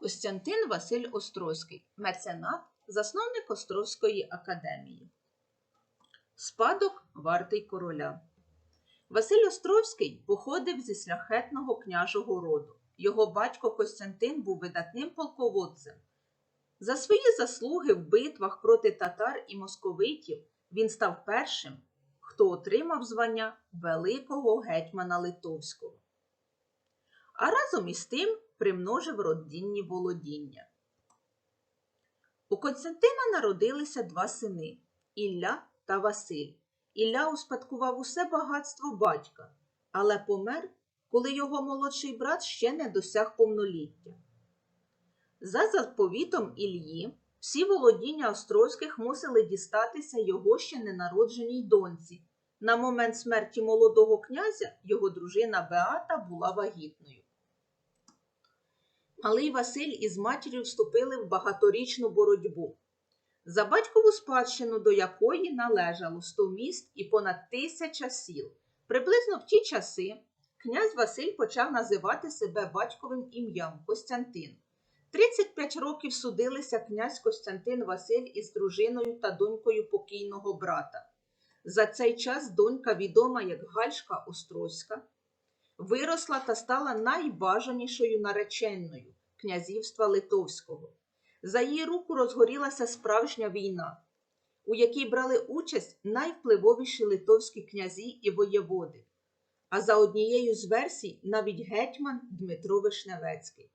Костянтин Василь Острозький, меценат, засновник Острозької академії. Спадок вартий короля. Василь Островський походив зі шляхетного княжого роду. Його батько Костянтин був видатним полководцем. За свої заслуги в битвах проти татар і московитів він став першим, хто отримав звання Великого гетьмана Литовського. А разом із тим примножив родинні володіння. У Константина народилися два сини Ілля та Василь. Ілля успадкував усе багатство батька, але помер, коли його молодший брат ще не досяг повноліття. За заповітом Іллі всі володіння Острозьких мусили дістатися його ще ненародженій доньці. На момент смерті молодого князя його дружина Беата була вагітною. Малий Василь із матір'ю вступили в багаторічну боротьбу, за батькову спадщину до якої належало 100 міст і понад тисяча сіл. Приблизно в ті часи князь Василь почав називати себе батьковим ім'ям Костянтин. 35 років судилися князь Костянтин Василь із дружиною та донькою покійного брата. За цей час донька, відома як Гальшка Острозька, виросла та стала найбажанішою нареченною князівства Литовського. За її руку розгорілася справжня війна, у якій брали участь найвпливовіші литовські князі і воєводи, а за однією з версій навіть гетьман Дмитро Вишневецький.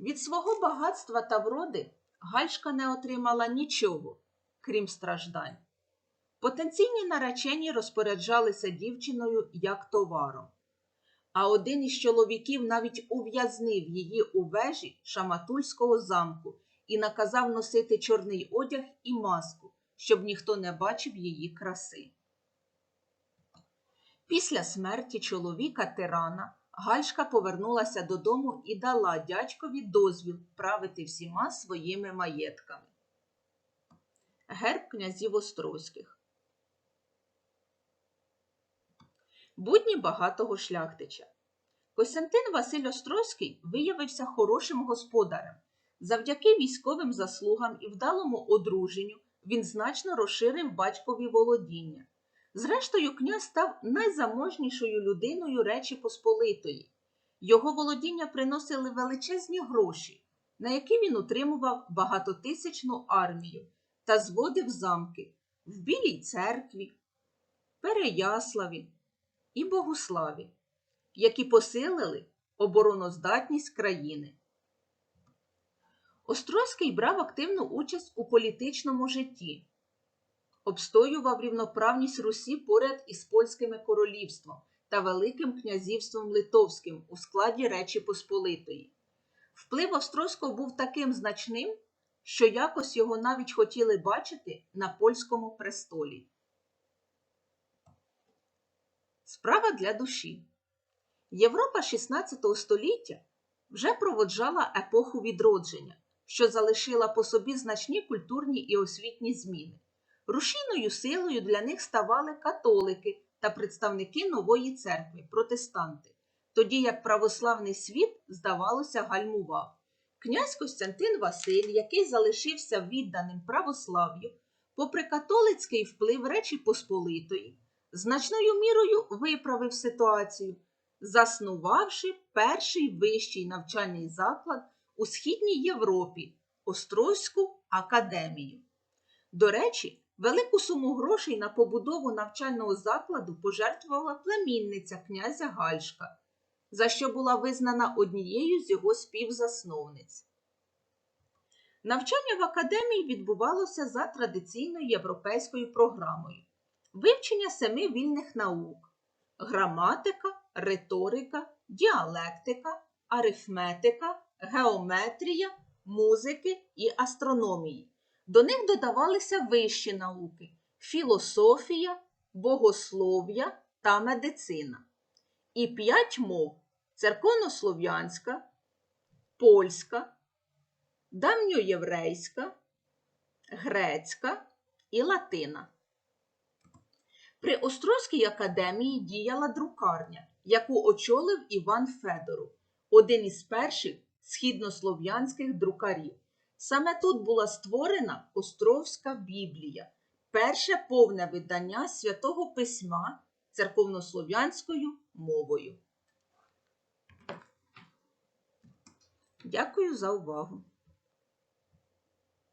Від свого багатства та вроди Гальшка не отримала нічого, крім страждань. Потенційні наречені розпоряджалися дівчиною як товаром, а один із чоловіків навіть ув'язнив її у вежі Шаматульського замку і наказав носити чорний одяг і маску, щоб ніхто не бачив її краси. Після смерті чоловіка тирана Гальшка повернулася додому і дала дядькові дозвіл правити всіма своїми маєтками. Герб князів Острозьких Будні багатого шляхтича. Костянтин Василь Острозький виявився хорошим господарем. Завдяки військовим заслугам і вдалому одруженню він значно розширив батькові володіння. Зрештою, князь став найзаможнішою людиною Речі Посполитої. Його володіння приносили величезні гроші, на які він утримував багатотисячну армію та зводив замки в Білій церкві, Переяславі і Богуславі, які посилили обороноздатність країни. Острозький брав активну участь у політичному житті, обстоював рівноправність Русі поряд із польським королівством та Великим князівством Литовським у складі Речі Посполитої. Вплив Острозького був таким значним, що якось його навіть хотіли бачити на польському престолі. Справа для душі. Європа XVI століття вже проводжала епоху відродження, що залишила по собі значні культурні і освітні зміни. Рушійною силою для них ставали католики та представники нової церкви, протестанти, тоді як православний світ, здавалося, гальмував. Князь Костянтин Василь, який залишився відданим православ'ю, попри католицький вплив Речі Посполитої, значною мірою виправив ситуацію, заснувавши перший вищий навчальний заклад у Східній Європі Острозьку академію. До речі, велику суму грошей на побудову навчального закладу пожертвувала племінниця князя Гальшка, за що була визнана однією з його співзасновниць. Навчання в академії відбувалося за традиційною європейською програмою вивчення семи вільних наук граматика, риторика, діалектика, арифметика, геометрія, музики і астрономії. До них додавалися вищі науки філософія, богослов'я та медицина. І п'ять мов церковнослов'янська, польська, давньоєврейська, грецька і латина. При Острозькій академії діяла друкарня, яку очолив Іван Федоров. один із перших східнослов'янських друкарів. Саме тут була створена Островська Біблія, перше повне видання святого письма церковнослов'янською мовою. Дякую за увагу!